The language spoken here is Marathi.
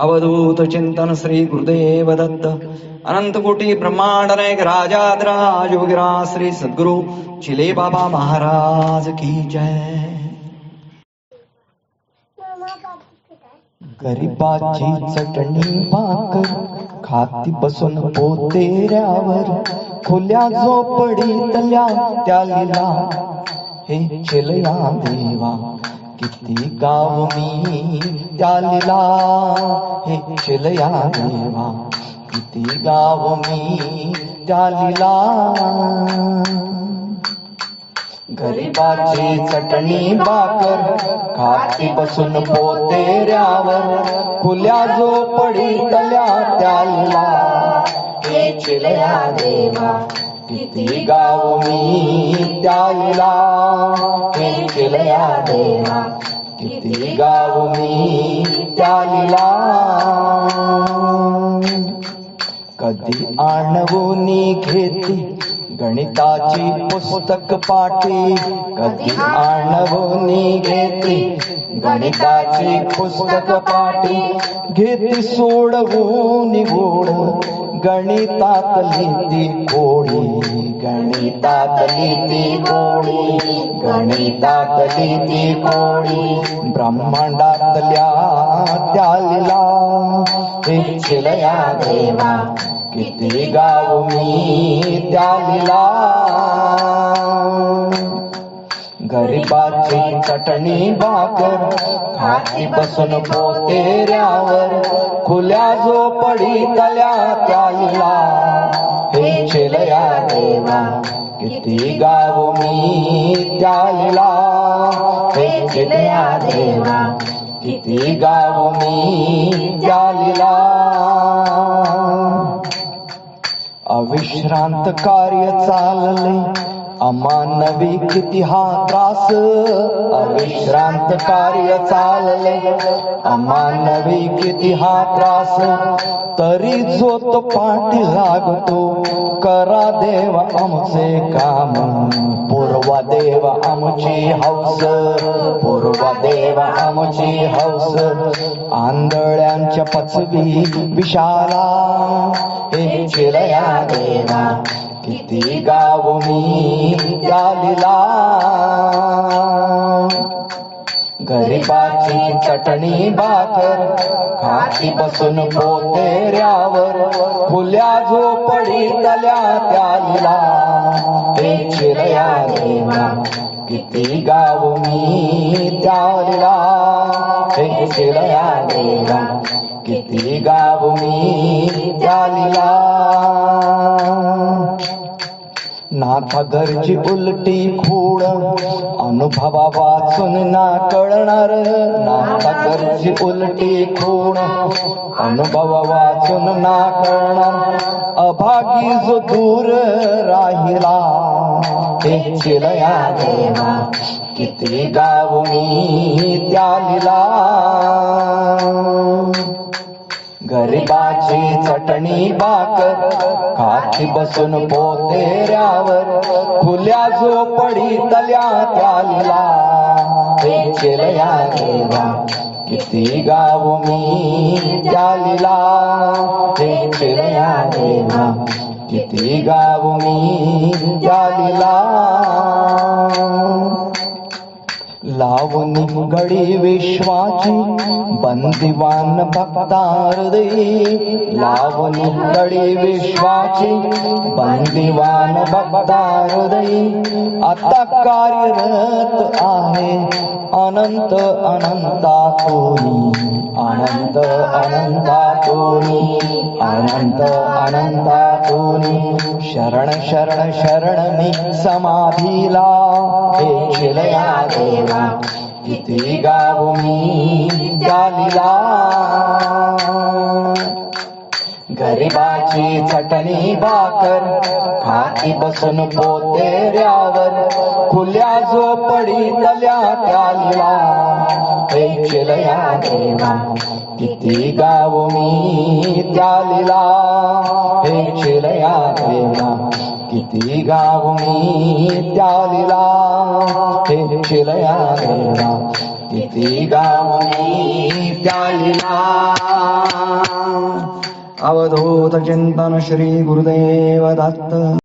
अवधूत चिंतन श्री गुरुदेव दत्त। अनंत कोटी ब्रह्मांड नायक राजाद्राज योगिरा श्री सद्गुरु चिले बाबा महाराज की जय। गरिबाची चटणी भाकर खाती बसून पोतेऱ्यावर खुल्या झोपडीतल्या त्या लिला हे चिलया देवा। किती गाव मी त्या लिला हे चिलया देवा किती गाव मी त्या लिला गरिबाची चटणी भाकर खाती बसून पोतेऱ्यावर खुल्या झोपडीतल्या त्याला. हे चिलया देवा किती गाव मी त्याला हे चिलया देवा. किती गाव मी त्याला. कधी आणवूनी घेती गणिताची पुस्तक पाठी. कधी आणवूनी घेती गणिताची पुस्तक पाठी. घेती सोडवून गोड गणितातली ती कोडी गणितातली ती कोडी गणितातली ती कोडी चिलया देवा किती गाव मी त्याला चटणी भाकर खाती बसून पोतेऱ्यावर खुल्या झोपडी तल्या त्याला हे चेलया देवा किती गाव मी त्याला हे चेलया देवा किती गाव मी त्याला अविश्रांत कार्य चालले अमानवी किती हा त्रास अविश्रांत कार्य चालले. अमानवी किती हा त्रास तरी जो तो पाठी लागतो. करा देव आमचे काम पूर्वा देव आमची हौस पूर्वा देव आमची हौस. आंधळ्यांच्या पचवी विशाला हे चिरया देवा किती गाव मी त्याला गरिबाची चटणी भाकर खाती बसून पोतेऱ्यावर फुल्या झोपडी तल्या त्याला ते चिरया देवा किती गाव मी त्याला ते चिरया देवा किती गाव मी त्याला नाथा घरची उलटी खूळ अनुभवा वाचून ना कळणार. नाथा घरची उलटी खूण अनुभव वाचून ना कळणार. अभागी जो दूर राहिला ते चिलया देवा. किती गाव मी लिला. गरिबाची चटणी भाकर खाती बसून पोतेऱ्यावर खुल्या झोपडी तल्या त्याला. हे चिलया देवा किती गाव मी त्याला. हे चिलया देवा किती गाव मी त्याला. लावणी गडी विश्वाची बंदिवान भक्तारदई लावून गडी विश्वाची बंदिवान भक्तारदई आता कार्यरत आहे अनंत अनंता कोणी अनंत अनंता कोणी अनंत अनंता अनंतातोनी शरण शरण शरण मी समाधीला. हे देवा किती गाव मी त्याला गरिबाची चटणी भाकर खाती बसून पोतेऱ्यावर खुल्या झोपडी तल्या त्याला हे देवा किती गाव मी त्याला हे चिलया देवा किती गाव मी त्याला हे चिलया देवा किती गावनी त्या लीला अवधूत चिंतन श्री गुरुदेव दत्त